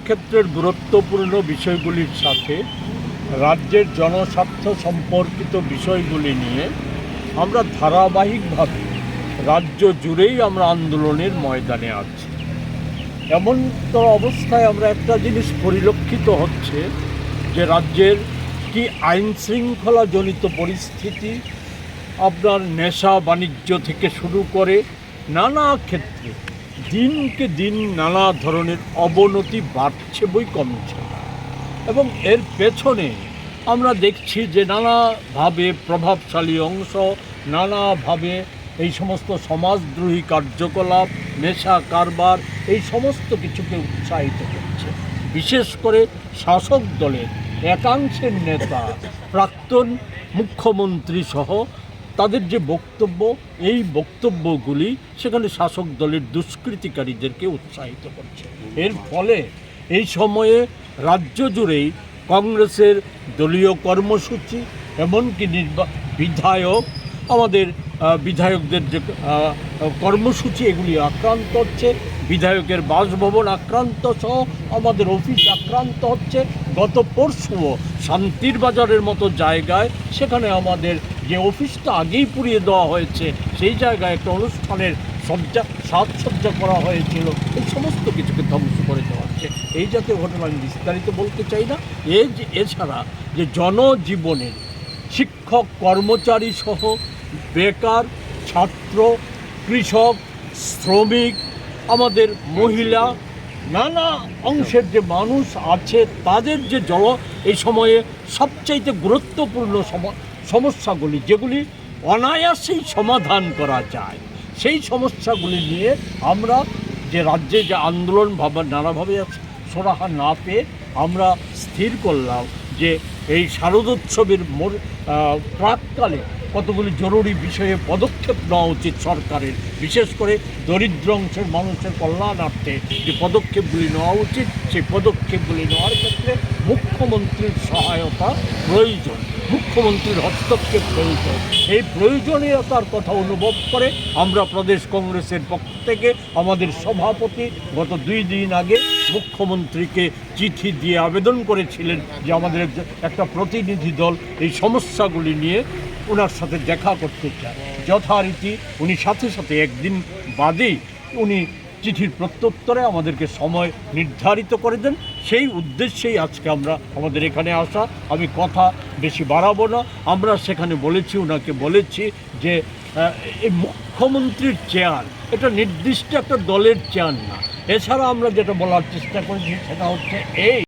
ক্ষেত্রের গুরুত্বপূর্ণ বিষয়গুলির সাথে রাজ্যের জনস্বার্থ সম্পর্কিত বিষয়গুলি নিয়ে আমরা ধারাবাহিকভাবে রাজ্য জুড়েই আমরা আন্দোলনের ময়দানে আছি। এমন তো অবস্থায় আমরা একটা জিনিস পরিলক্ষিত হচ্ছে যে রাজ্যের কি আইন শৃঙ্খলা জনিত পরিস্থিতি আপনার নেশা বাণিজ্য থেকে শুরু করে নানা ক্ষেত্রে দিনকে দিন নানা ধরনের অবনতি বাড়ছে, বই কমছে। এবং এর পেছনে আমরা দেখছি যে নানাভাবে প্রভাবশালী অংশ, নানাভাবে এই সমস্ত সমাজদ্রোহী কার্যকলাপ, নেশা কারবার, এই সমস্ত কিছুকে উৎসাহিত করছে। বিশেষ করে শাসক দলের একাংশের নেতা, প্রাক্তন মুখ্যমন্ত্রী সহ তাদের যে বক্তব্য, এই বক্তব্যগুলি সেখানে শাসক দলের দুষ্কৃতিকারীদেরকে উৎসাহিত করছে। এর ফলে এই সময়ে রাজ্য জুড়েই কংগ্রেসের দলীয় কর্মসূচি, এমনকি নির্বা, বিধায়ক, আমাদের বিধায়কদের যে কর্মসূচি, এগুলি আক্রান্ত হচ্ছে। বিধায়কের বাসভবন আক্রান্ত সহ আমাদের অফিস আক্রান্ত হচ্ছে। গত পরশুও শান্তির বাজারের মতো জায়গায় সেখানে আমাদের যে অফিসটা আগেই পুড়িয়ে দেওয়া হয়েছে, সেই জায়গায় একটা অনুষ্ঠানের সজ্জা, সাজসজ্জা করা হয়েছিল। এই সমস্ত কিছুকে ধ্বংস করে দেওয়া হচ্ছে। এই জাতীয় ঘটনা আমি বিস্তারিত বলতে চাই না। এ যে, এছাড়া যে জনজীবনের শিক্ষক, কর্মচারী সহ বেকার, ছাত্র, কৃষক, শ্রমিক আমাদের মহিলা নানা অংশের যে মানুষ আছে, তাদের যে জল, এই সময়ে সবচাইতে গুরুত্বপূর্ণ সম- সমস্যাগুলি যেগুলি অনায়াসেই সমাধান করা যায়। সেই সমস্যাগুলি নিয়ে আমরা যে রাজ্যে যে আন্দোলন ভাবা, নানাভাবে সরাহা না পেয়ে আমরা স্থির করলাম যে এই শারদোৎসবের মোর প্রাককালে কতগুলি জরুরি বিষয়ে পদক্ষেপ নেওয়া উচিত সরকারের? বিশেষ করে দরিদ্র অংশের মানুষের কল্যাণার্থে যে পদক্ষেপগুলি নেওয়া উচিত, সেই পদক্ষেপগুলি নেওয়ার ক্ষেত্রে মুখ্যমন্ত্রীর সহায়তা প্রয়োজন। মুখ্যমন্ত্রীর হস্তক্ষেপ প্রয়োজন। এই প্রয়োজনীয়তার কথা অনুভব করে আমরা প্রদেশ কংগ্রেসের পক্ষ থেকে আমাদের সভাপতি গত দুই দিন আগে মুখ্যমন্ত্রীকে চিঠি দিয়ে আবেদন করেছিলেন যে আমাদের একটা প্রতিনিধি দল এই সমস্যাগুলি নিয়ে ওনার সাথে দেখা করতে চায়। যথারীতি উনি সাথে সাথে একদিন বাদেই উনি চিঠির প্রত্যুত্তরে আমাদেরকে সময় নির্ধারিত করে দেন। সেই উদ্দেশ্যেই আজকে আমরা আমাদের এখানে আসা। আমি কথা বেশি বাড়াবো না। আমরা সেখানে বলেছি ওনাকে বলেছি যে এই মুখ্যমন্ত্রীর চেয়ার, এটা নির্দিষ্ট একটা দলের চেয়ার না। এছাড়া আমরা যেটা বলার চেষ্টা করেছি সেটা হচ্ছে এই